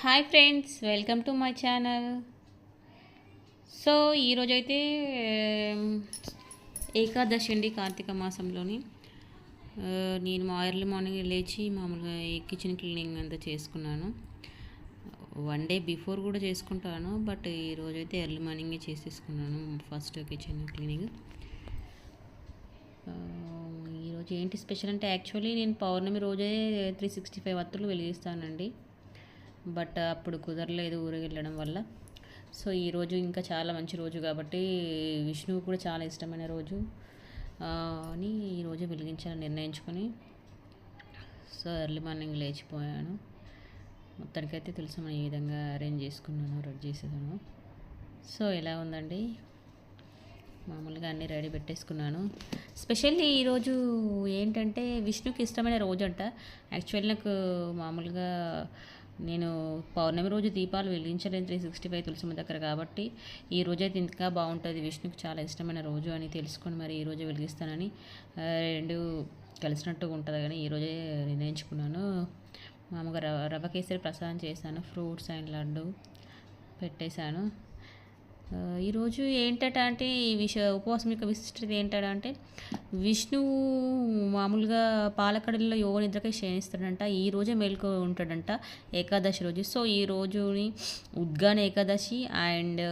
Hi friends welcome to my channel. So ఈరోజైతే ఏకాదశి అండి కార్తీక మాసంలోని. నేను ఎర్లీ మార్నింగ్ లేచి మామూలుగా కిచెన్ క్లీనింగ్ అంతా చేసుకున్నాను. వన్ డే బిఫోర్ కూడా చేసుకుంటాను బట్ ఈరోజైతే ఎర్లీ మార్నింగే చేసేసుకున్నాను ఫస్ట్ కిచెన్ క్లీనింగ్. ఈరోజు ఏంటి స్పెషల్ అంటే యాక్చువల్లీ నేను పౌర్ణమి రోజే త్రీ సిక్స్టీ ఫైవ్ వత్తులు వెలిగిస్తానండి. బట్ అప్పుడు కుదరలేదు ఊరికి వెళ్ళడం వల్ల. సో ఈరోజు ఇంకా చాలా మంచి రోజు కాబట్టి విష్ణువు కూడా చాలా ఇష్టమైన రోజు. అని ఈరోజు వెలిగించాలని నిర్ణయించుకొని సో ఎర్లీ మార్నింగ్ లేచిపోయాను. మొత్తానికైతే తెలుసు మనం ఈ విధంగా అరేంజ్ చేసుకున్నాను రెడీ చేసేదాను. సో ఎలా ఉందండి? మామూలుగా అన్నీ రెడీ పెట్టేసుకున్నాను. స్పెషల్లీ ఈరోజు ఏంటంటే విష్ణుకి ఇష్టమైన రోజు అంట యాక్చువల్ నాకు మామూలుగా నేను పౌర్ణమి రోజు దీపాలు వెలిగించలేను త్రీ సిక్స్టీ ఫైవ్ తులసిమ్మ దగ్గర కాబట్టి ఈ రోజు అయితే ఇంకా బాగుంటుంది. విష్ణుకి చాలా ఇష్టమైన రోజు అని తెలుసుకొని మరి ఈ వెలిగిస్తానని రెండు కలిసినట్టుగా ఉంటుంది కానీ ఈ రోజే నిర్ణయించుకున్నాను. మామూలుగా రవ రవ కేసరి ప్రసాదం చేశాను ఫ్రూట్స్ అండ్ లడ్డు పెట్టేశాను. ఈరోజు ఏంటట అంటే ఈ విష ఉపవాసం యొక్క విశిష్టత ఏంటంటే విష్ణువు మామూలుగా పాలకడలో యోగ నిద్రకై శయనిస్తాడంట ఈ రోజే మేల్కో ఉంటాడంట ఏకాదశి రోజు. సో ఈ రోజుని ఉద్గాన Ekadashi and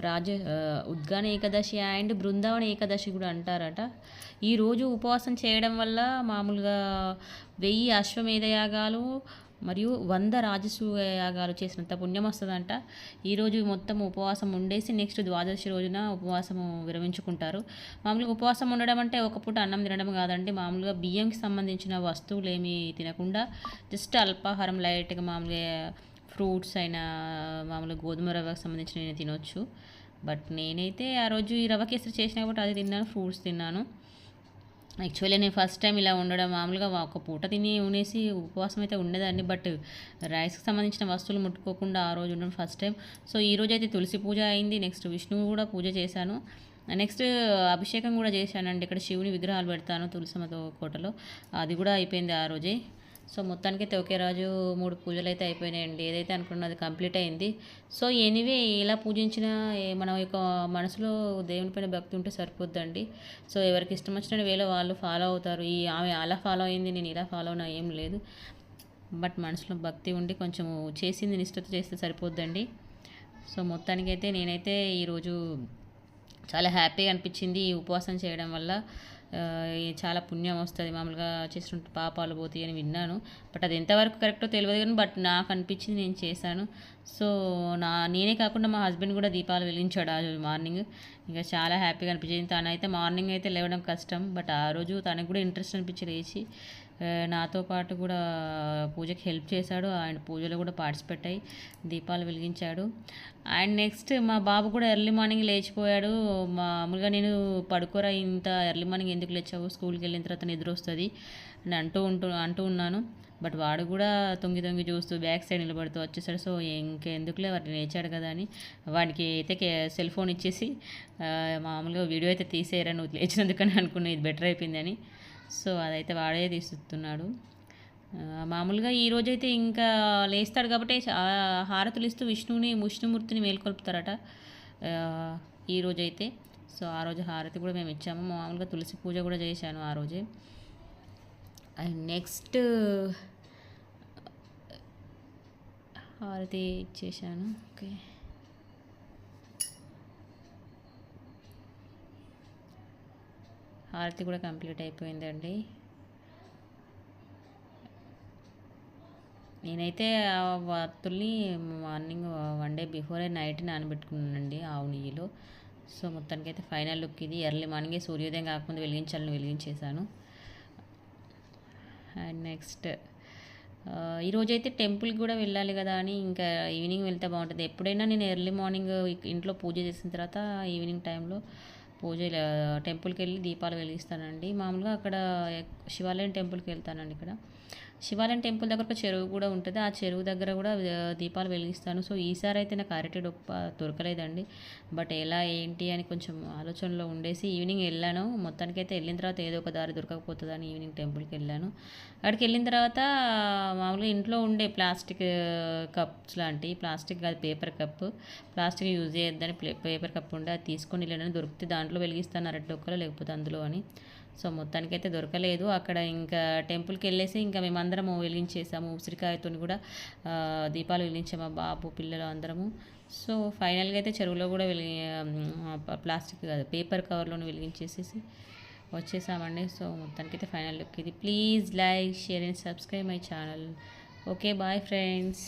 Raja ఉద్గాన Ekadashi and Brindavana Ekadashi కూడా అంటారట. ఈరోజు ఉపవాసం చేయడం వల్ల మామూలుగా వెయ్యి అశ్వమేధ యాగాలు మరియు వంద రాజసూయాగాలు చేసినంత పుణ్యం వస్తుందంట. ఈరోజు మొత్తం ఉపవాసం ఉండేసి నెక్స్ట్ ద్వాదశి రోజున ఉపవాసము విరమించుకుంటారు. మామూలుగా ఉపవాసం ఉండడం అంటే ఒక పూట అన్నం తినడం కాదండి. మామూలుగా బియ్యంకి సంబంధించిన వస్తువులు ఏమీ తినకుండా జస్ట్ అల్పాహారం లైట్గా మామూలుగా ఫ్రూట్స్ అయినా మామూలుగా గోధుమ రవ్వకు సంబంధించిన నేను తినొచ్చు. బట్ నేనైతే ఆ రోజు ఈ రవ్వ కేసరి చేసిన కాబట్టి అది తిన్నాను ఫ్రూట్స్ తిన్నాను. యాక్చువల్లీ నేను ఫస్ట్ టైం ఇలా ఉండడం మామూలుగా ఒక పూట తిని ఉనేసి ఉపవాసం అయితే ఉండేదాన్ని బట్ రైస్కి సంబంధించిన వస్తువులు ముట్టుకోకుండా ఆ రోజు ఉండడం ఫస్ట్ టైం. సో ఈ రోజు అయితే తులసి పూజ అయింది నెక్స్ట్ విష్ణువు కూడా పూజ చేశాను. నెక్స్ట్ అభిషేకం కూడా చేశానండి ఇక్కడ శివుని విగ్రహాలు పెడతాను తులసమ్మతో కోటలో. అది కూడా అయిపోయింది ఆ రోజే. సో మొత్తానికైతే ఒకే రాజు మూడు పూజలు అయితే అయిపోయినాయండి. ఏదైతే అనుకున్నది కంప్లీట్ అయింది. సో ఎనీవే ఇలా పూజించినా మన యొక్క మనసులో దేవుని పైన భక్తి ఉంటే సరిపోద్దండి. సో ఎవరికి ఇష్టం వచ్చిన వేలో వాళ్ళు ఫాలో అవుతారు. ఈ ఆమె అలా ఫాలో అయింది నేను ఇలా ఫాలో అయినా ఏం లేదు. బట్ మనసులో భక్తి ఉండి కొంచెం చేసింది నిష్ఠత చేస్తే సరిపోద్దండి. సో మొత్తానికైతే నేనైతే ఈరోజు చాలా హ్యాపీగా అనిపించింది ఈ ఉపవాసం చేయడం వల్ల. చాలా పుణ్యం వస్తుంది. మామూలుగా చేసిన పాపాలు పోతాయి అని విన్నాను. బట్ అది ఎంతవరకు కరెక్టో తెలియదు కానీ బట్ నాకు అనిపించింది నేను చేశాను. సో నా నేనే కాకుండా మా హస్బెండ్ కూడా దీపాలు వెలిగించాడు ఆ రోజు మార్నింగ్. ఇంకా చాలా హ్యాపీగా అనిపించింది. తనైతే మార్నింగ్ అయితే లేవడం కష్టం. బట్ ఆ రోజు తనకు కూడా ఇంట్రెస్ట్ అనిపించి లేచి నాతో పాటు కూడా పూజకి హెల్ప్ చేశాడు. అండ్ పూజలో కూడా పార్టిసిపేట్ అయ్యి దీపాలు వెలిగించాడు. అండ్ నెక్స్ట్ మా బాబు కూడా ఎర్లీ మార్నింగ్ లేచిపోయాడు. మామూలుగా నేను పడుకోరా ఇంత ఎర్లీ మార్నింగ్ ఎందుకు లేచావు? స్కూల్కి వెళ్ళిన తర్వాత నిద్ర వస్తుంది అని అంటూ ఉంటూ అంటూ ఉన్నాను. బట్ వాడు కూడా తొంగి తొంగి చూస్తూ బ్యాక్ సైడ్ నిలబడుతూ వచ్చేసాడు. సో ఇంకెందుకులే వాడు లేచాడు కదా అని వాడికి అయితే కే- సెల్ ఫోన్ ఇచ్చేసి మామూలుగా వీడియో అయితే తీసేయరా నువ్వు లేచినందుకని అనుకున్నా ఇది బెటర్ అయిపోయిందని సో అదైతే వాడే తీస్తున్నాడు మామూలుగా ఈ రోజైతే ఇంకా లేస్తాడు కాబట్టి ఆ హారతులు ఇస్తూ విష్ణువుని విష్ణుమూర్తిని మేల్కొల్పుతారట ఈ రోజైతే. సో ఆ రోజు హారతి కూడా మేము ఇచ్చాము. మామూలుగా తులసి పూజ కూడా చేశాను ఆ రోజే. అండ్ నెక్స్ట్ హారతి ఇచ్చేసాను ఓకే. హారతి కూడా కంప్లీట్ అయిపోయిందండి. నేనైతే ఆ వత్తుల్ని మార్నింగ్ వన్ డే బిఫోరే నైట్ నానబెట్టుకున్నానండి ఆవు నెయ్యిలో. సో మొత్తానికి అయితే ఫైనల్ లుక్ ఇది. ఎర్లీ మార్నింగే సూర్యోదయం కాకముందు వెలిగించాలని వెలిగించేశాను. అండ్ నెక్స్ట్ ఈరోజైతే టెంపుల్కి కూడా వెళ్ళాలి కదా అని ఇంకా ఈవినింగ్ వెళ్తే బాగుంటుంది. ఎప్పుడైనా నేను ఎర్లీ మార్నింగ్ ఇంట్లో పూజ చేసిన తర్వాత ఈవినింగ్ టైంలో పూజ టెంపుల్కి వెళ్ళి దీపాలు వెలిగిస్తానండి. మామూలుగా అక్కడ శివాలయం టెంపుల్కి వెళ్తానండి ఇక్కడ. శివాలయం టెంపుల్ దగ్గర ఒక చెరువు కూడా ఉంటుంది. ఆ చెరువు దగ్గర కూడా దీపాలు వెలిగిస్తాను. సో ఈసారి అయితే నాకు అరటి డొప్ప దొరకలేదండి. బట్ ఎలా ఏంటి అని కొంచెం ఆలోచనలో ఉండేసి ఈవినింగ్ వెళ్ళాను. మొత్తానికి అయితే వెళ్ళిన తర్వాత ఏదో ఒక దారి దొరకకపోతుందని ఈవినింగ్ టెంపుల్కి వెళ్ళాను. అక్కడికి వెళ్ళిన తర్వాత మామూలుగా ఇంట్లో ఉండే ప్లాస్టిక్ కప్స్ లాంటి ప్లాస్టిక్ కాదు పేపర్ కప్. ప్లాస్టిక్ యూజ్ చేయొద్దని ప్లే- పేపర్ కప్ ఉండే అది తీసుకొని వెళ్ళాను. దొరికితే దాంట్లో వెలిగిస్తాను అరటి డొక్కలో లేకపోతే అందులో అని. సో మొత్తానికైతే దొరకలేదు. అక్కడ ఇంకా టెంపుల్కి వెళ్ళేసి ఇంకా మేమందరము వెలిగించేసాము. ఉసిరికాయతో కూడా దీపాలు వెలిగించాము బాబు పిల్లలు అందరము. సో ఫైనల్గా అయితే చెరువులో కూడా వెలిగి ప్లాస్టిక్ కాదు పేపర్ కవర్లోనే వెలిగించేసేసి వచ్చేసామండి. సో మొత్తానికైతే ఫైనల్ లుక్ ఇది. Please like share and subscribe my channel. Okay bye friends.